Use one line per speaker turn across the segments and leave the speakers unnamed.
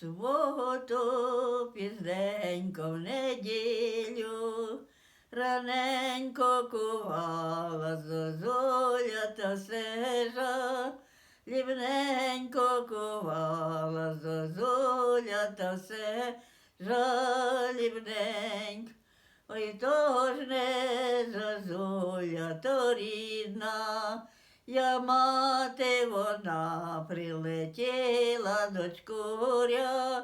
суботу, пізненько в неділю, раненько кувала зозуля та сежа, лівненько кувала зозуля та сежа, лівненько. Ой, то ж не зозуля, то рідна, я мати вона прилетіла дочкуря,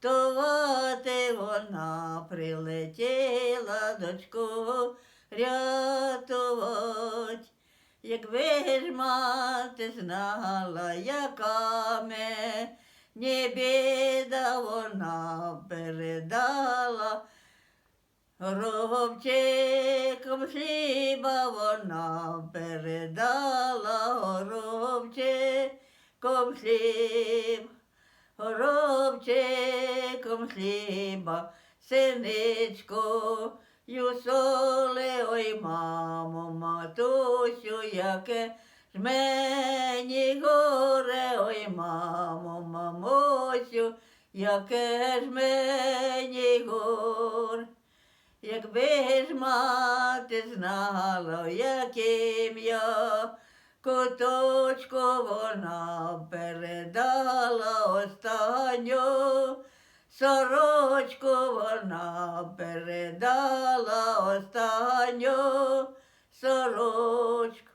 то мати вона прилетіла дочку рятувать. Якби ж мати знала, яка мені біда вона передала. Горобчиком хліба вона передала. Горобчиком хліб, горобчиком хліба, синичко, соли, ой, мамо, матусю, яке ж мені горе, ой, мамо, мамусю, яке ж мені горе. Якби ж мати знала, яким я куточку вона передала останню, сорочку вона передала останню сорочку.